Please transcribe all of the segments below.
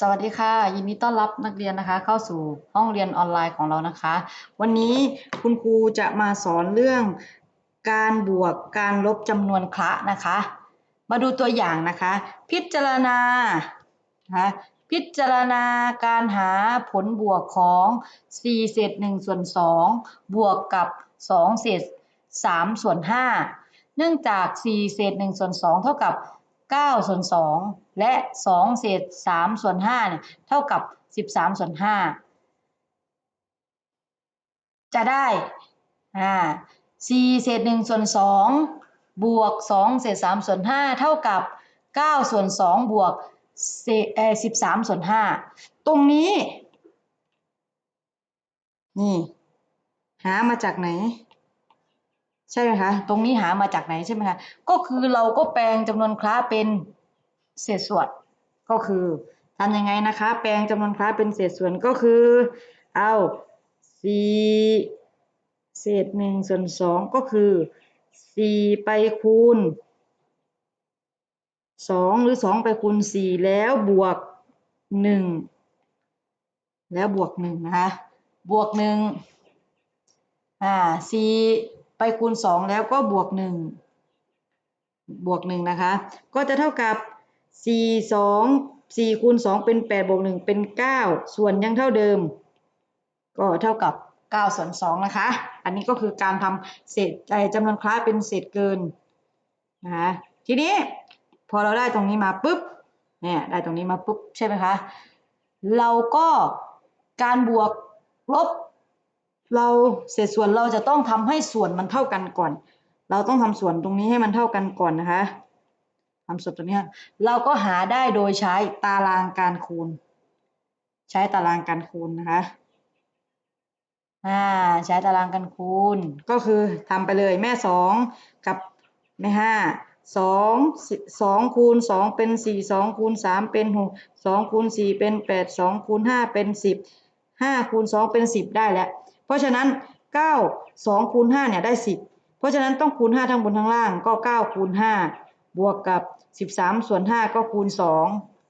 สวัสดีค่ะ ยินดีต้อนรับนักเรียนนะคะ เข้าสู่ห้องเรียนออนไลน์ของเรานะคะ วันนี้คุณครูจะมาสอนเรื่องการบวกการลบจำนวนคละนะคะ มาดูตัวอย่างนะคะ พิจารณานะคะพิจารณาการหาผลบวกของ4เศษ1ส่วน2บวกกับ2เศษ3ส่วน5เนื่องจาก4เศษ1ส่วน2เท่ากับ 9ส่วน2และ 2 เศษ3ส่วน5เนี่ยเท่ากับ 13ส่วน5จะได้อ่า4เศษ1ส่วน2บวก 2 เศษ3ส่วน5เท่ากับ 9 ส่วน2บวกเศษเอ่อ13ส่วน5ตรงนี้ นี่ หามาจากไหน ใช่ไหมคะ ตรงนี้หามาจากไหนใช่ไหมคะ ก็คือเราก็แปลงจำนวนคลาเป็นเศษส่วน ก็คือทำยังไงนะคะ แปลงจำนวนคลาเป็นเศษส่วนก็คือ เอาสี่เศษหนึ่งส่วนสองก็คือสี่ไปคูณสองหรือสองไปคูณสี่แล้วบวกหนึ่งแล้วบวกหนึ่งนะคะ บวกหนึ่งอ่าสี่ ไปคูณสองแล้วก็บวกหนึ่งบวกหนึ่งนะคะ ก็จะเท่ากับสี่สองสี่คูณสองเป็นแปดบวกหนึ่งเป็นเก้าส่วนยังเท่าเดิม ก็เท่ากับเก้าส่วนสองนะคะ อันนี้ก็คือการทำเศษจำนวนคลายเป็นเศษเกินนะคะทีนี้พอเราได้ตรงนี้มาปุ๊บเนี่ยได้ตรงนี้มาปุ๊บใช่ไหมคะ เราก็การบวกลบ เราเศษส่วนเราจะต้องทำให้ส่วนมันเท่ากันก่อน เราต้องทำส่วนตรงนี้ให้มันเท่ากันก่อนนะคะทำส่วนตรงนี้เราก็หาได้โดยใช้ตารางการคูณ ใช้ตารางการคูณนะคะอ่าใช้ตารางการคูณก็คือทำไปเลยแม่สองกับแม่ห้าสองสองคูณสองเป็นสี่สองคูณสามเป็นหกสองคูณสี่เป็นแปดสองคูณห้าเป็นสิบห้าคูณสองเป็นสิบได้แล้ว เพราะฉะนั้นเก้าสองคูณห้าเนี่ยได้สิบเพราะฉะนั้นต้องคูณห้าทั้งบนทั้งล่างก็เก้าคูณห้าบวกกับสิบสามส่วนห้าก็คูณสอง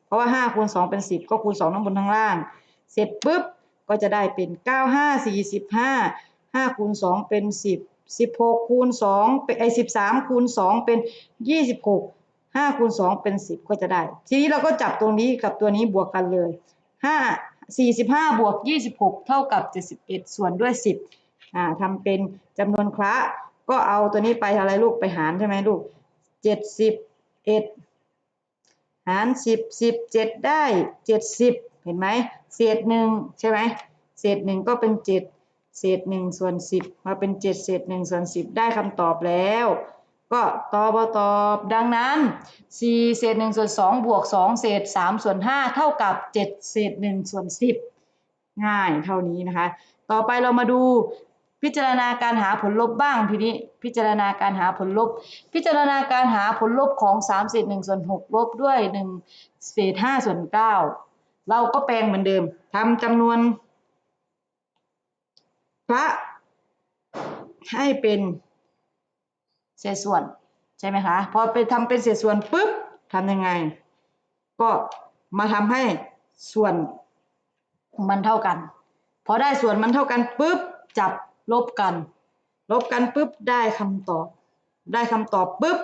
เพราะว่าห้าคูณสองเป็นสิบก็คูณสองทั้งบนทั้งล่าง เสร็จปุ๊บก็จะได้เป็นเก้าห้าสี่สิบห้าห้าคูณสองเป็นสิบสิบหกคูณสองเป็นไอสิบสามคูณสองเป็นยี่สิบหกห้าคูณสองเป็นสิบก็จะได้ ทีนี้เราก็จับตรงนี้กับตัวนี้บวกกันเลยห้าสี่สิบห้าบวกยี่สิบหกเท่ากับเจ็ดสิบเอ็ดส่วนด้วยสิบอ่าทำเป็นจำนวนคละก็เอาตัวนี้ไปอะไรลูกไปหารใช่ไหมลูกเจ็ดสิบเอ็ดหารสิบสิบเจ็ดได้เจ็ดสิบเห็นไหมเศษหนึ่งใช่ไหมเศษหนึ่งก็เป็นเจ็ดเศษหนึ่งส่วนสิบมาเป็นเจ็ดเศษหนึ่งส่วนสิบได้คำตอบแล้ว ก็ตอบตอบดังนั้นสี่เศษหนึ่งส่วนสองบวกสองเศษสามส่วนห้าเท่ากับเจ็ดเศษหนึ่งส่วนสิบง่ายเท่านี้นะคะ ต่อไปเรามาดูพิจารณาการหาผลลบบ้างทีนี้พิจารณาการหาผลลบ พิจารณาการหาผลลบของ3เศษ1ส่วน6ลบด้วย1เศษ5ส่วน9เราก็แปลงเหมือนเดิมทำจำนวนพระให้เป็น ศษส่วนใช่ไหมคะพอไปทำเป็นเศษส่วนปุ๊บทำยังไง ก็มาทำให้ส่วนมันเท่ากัน พอได้ส่วนมันเท่ากันปุ๊บจับลบกัน ลบกันปุ๊บได้คำตอบ ได้คำตอบปุ๊บ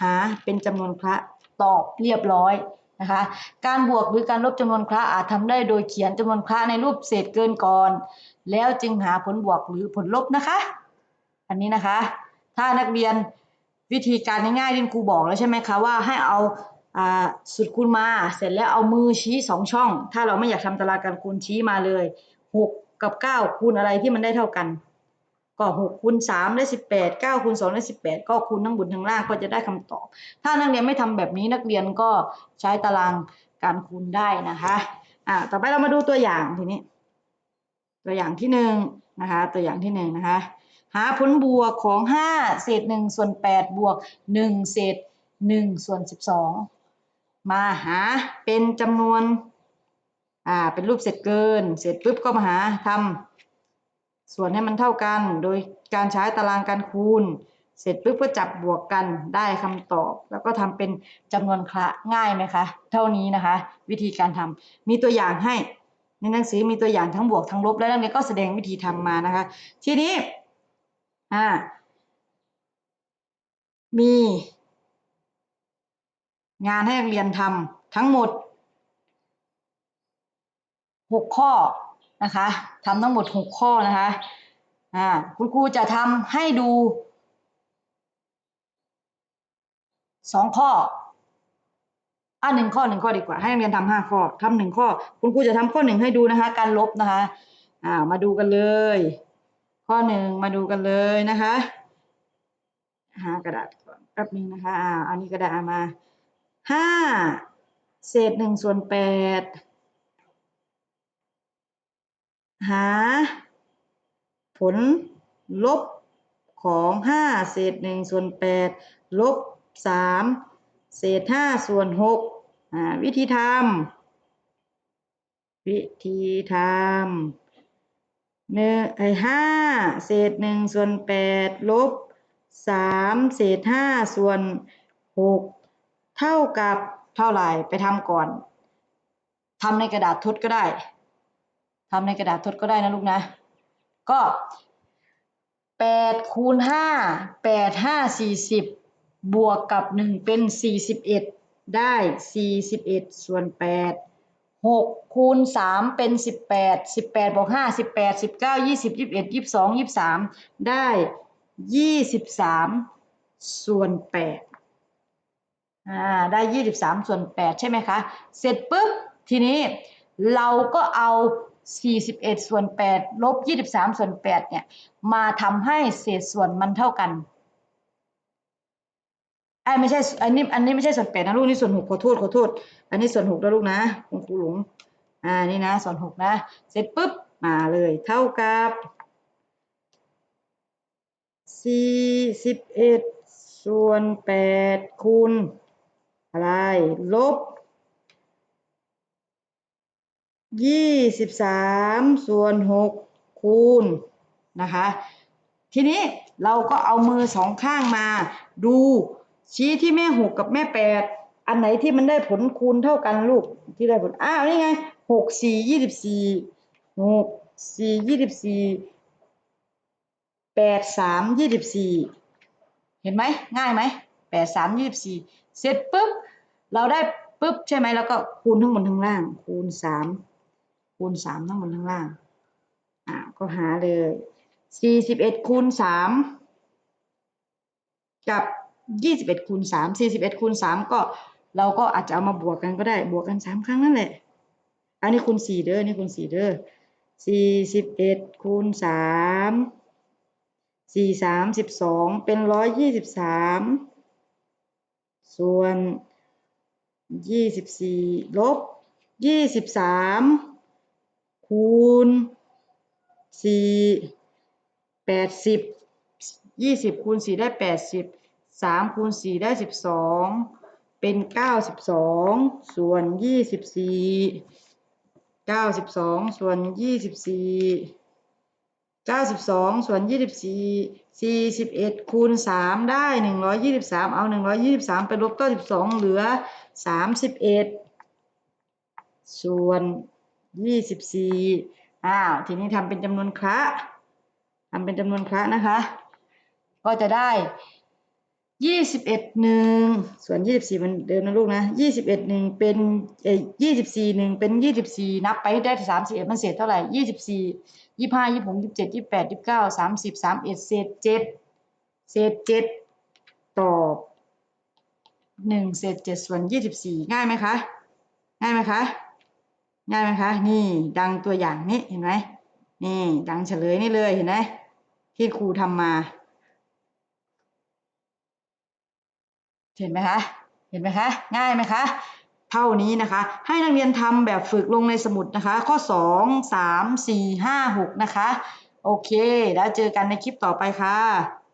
หาเป็นจำนวนคละตอบเรียบร้อยนะคะการบวกหรือการลบจำนวนคละอาจทำได้โดยเขียนจำนวนคละในรูปเศษเกินก่อน แล้วจึงหาผลบวกหรือผลลบนะคะ อันนี้นะคะ ถ้านักเรียนวิธีการง่ายๆที่ครูบอกแล้วใช่ไหมคะว่าให้เอาสุดคูณมาเสร็จแล้วเอามือชี้สองช่อง ถ้าเราไม่อยากทำตารางการคูณชี้มาเลยหกกับเก้าคูณอะไรที่มันได้เท่ากัน ก็หกคูณสามได้สิบแปดเก้าคูณสองได้สิบแปดก็คูณทั้งบนทั้งล่างก็จะได้คำตอบ ถ้านักเรียนไม่ทำแบบนี้นักเรียนก็ใช้ตารางการคูณได้นะคะอ่าต่อไปเรามาดูตัวอย่างทีนี้ ตัวอย่างที่หนึ่งนะคะ ตัวอย่างที่หนึ่งนะคะ หาผลบวกของห้าเศษหนึ่งส่วนแปดบวกหนึ่งเศษหนึ่งส่วนสิบสองมาหาเป็นจำนวน อ่า เป็นรูปเสร็จเกิน เสร็จปุ๊บก็มาหาทำส่วนให้มันเท่ากัน โดยการใช้ตารางการคูณ เสร็จปุ๊บก็จับบวกกันได้คำตอบ แล้วก็ทำเป็นจำนวนคละง่ายไหมคะ เท่านี้นะคะ วิธีการทำมีตัวอย่างให้ในหนังสือมีตัวอย่างทั้งบวกทั้งลบ แล้วนักเรียนก็แสดงวิธีทำมานะคะ ทีนี้ อ่า มี งานให้นักเรียนทำทั้งหมดหกข้อนะคะทำทั้งหมดหกข้อนะคะอ่าคุณครูจะทำให้ดูสองข้ออ่าหนึ่งข้อหนึ่งข้อดีกว่า ให้นักเรียนทำห้าข้อทำหนึ่งข้อ คุณครูจะทำข้อหนึ่งให้ดูนะคะ การลบนะคะ อ่า มาดูกันเลย ข้อหนึ่งมาดูกันเลยนะคะหากระดาษก่อนแป๊บนึงนะคะอ่าอันนี้กระดาษมาห้าเศษหนึ่งส่วนแปดหา ผลลบของห้าเศษหนึ่งส่วนแปดลบสามเศษห้าส่วนหกวิธีทำวิธีทำ หนึ่งไอ้ห้าเศษหนึ่งส่วนแปดลบสามเศษห้าส่วนหกเท่ากับเท่าไหร่ไปทำก่อนทำในกระดาษทดก็ได้ทำในกระดาษทดก็ได้นะลูกนะ ก็แปดคูณห้าแปดห้าสี่สิบบวกกับหนึ่งเป็นสี่สิบเอ็ดได้สี่สิบเอ็ดส่วนแปด หกคูณสามเป็นสิบแปดสิบแปดบวกห้าสิบแปดสิบเก้ายี่สิบยี่สิบเอ็ดยี่สิบสองยี่สิบสามได้ยี่สิบสามส่วนแปดอ่าได้ยี่สิบสามส่วนแปดใช่ไหมคะ เสร็จปุ๊บ ทีนี้เราก็เอา41ส่วน8ลบ23ส่วน8เนี่ย มาทำให้เศษส่วนมันเท่ากัน ไอ้ไม่ใช่อันนี้อันนี้ไม่ใช่ส่วน8นะลูกนี่ส่วน6ขอโทษขอโทษ อันนี้ส่วน6นะลูกนะคุณครูหลงอ่านี่นะส่วน6นะ เสร็จปุ๊บมาเลยเท่ากับ41ส่วน8คูณอะไรลบยี่สิบสามส่วนหกคูณนะคะ ทีนี้เราก็เอามือสองข้างมาดู ชี้ที่แม่หกกับแม่แปดอันไหนที่มันได้ผลคูณเท่ากันลูกที่ได้ผลอ้าวนี่ไงหกสี่ยี่สิบสี่หกสี่ยี่สิบสี่แปดสามยี่สิบสี่เห็นไหมง่ายไหมแปดสามยี่สิบสี่เสร็จปุ๊บเราได้ปุ๊บใช่ไหมแล้วก็คูณทั้งบนทั้งล่าง คูณสามคูณสามทั้งบนทั้งล่างอ่าก็หาเลยสี่สิบเอ็ดคูณสามกับ ยี่สิบเอ็ดคูณสามสี่สิบเอ็ดคูณสามก็เราก็อาจจะเอามาบวกกันก็ได้บวกกันสามครั้งนั่นแหละ อันนี้คูณสี่เด้อนี่คูณสี่เด้อสี่สิบเอ็ดคูณสามสี่สามสิบสองเป็นร้อยยี่สิบสามส่วนยี่สิบสี่ลบยี่สิบสามคูณสี่แปดสิบยี่สิบคูณสี่ได้แปดสิบ สามคูณสี่ได้สิบสองเป็นเก้าสิบสองส่วนยี่สิบสี่เก้าสิบสองส่วนยี่สิบสี่เก้าสิบสองส่วนยี่สิบสี่สี่สิบเอ็ดคูณสามได้หนึ่งร้อยยี่สิบสามเอาหนึ่งร้อยยี่สิบสามไปลบเก้าสิบสองเหลือสามสิบเอ็ดส่วนยี่สิบสี่อ้าวทีนี้ทำเป็นจำนวนคละทำเป็นจำนวนคละนะคะ ก็จะได้ ยี่สิบเอ็ดหนึ่งส่วนยี่สิบสี่มันเดิมนะลูกนะยี่สิบเอ็ดหนึ่งเป็นเอ่ยยี่สิบสี่หนึ่งเป็นยี่สิบสี่นับไปได้สามสิบเอ็ดมันเศษเท่าไหร่ยี่สิบสี่ยี่ห้ายี่หกยี่เจ็ดยี่แปดยี่เก้าสามสิบสามเอ็ดเศษเจ็ดเศษเจ็ดตอบหนึ่งเศษเจ็ดส่วนยี่สิบสี่ง่ายไหมคะง่ายไหมคะง่ายไหมคะนี่ดังตัวอย่างนี้เห็นไหมนี่ดังเฉลยนี่เลยเห็นไหมที่ครูทำมา เห็นไหมคะ เห็นไหมคะ ง่ายไหมคะ เท่านี้นะคะ ให้นักเรียนทำแบบฝึกลงในสมุดนะคะ ข้อ 2 3 4 5 6 นะคะ โอเค แล้วเจอกันในคลิปต่อไปค่ะ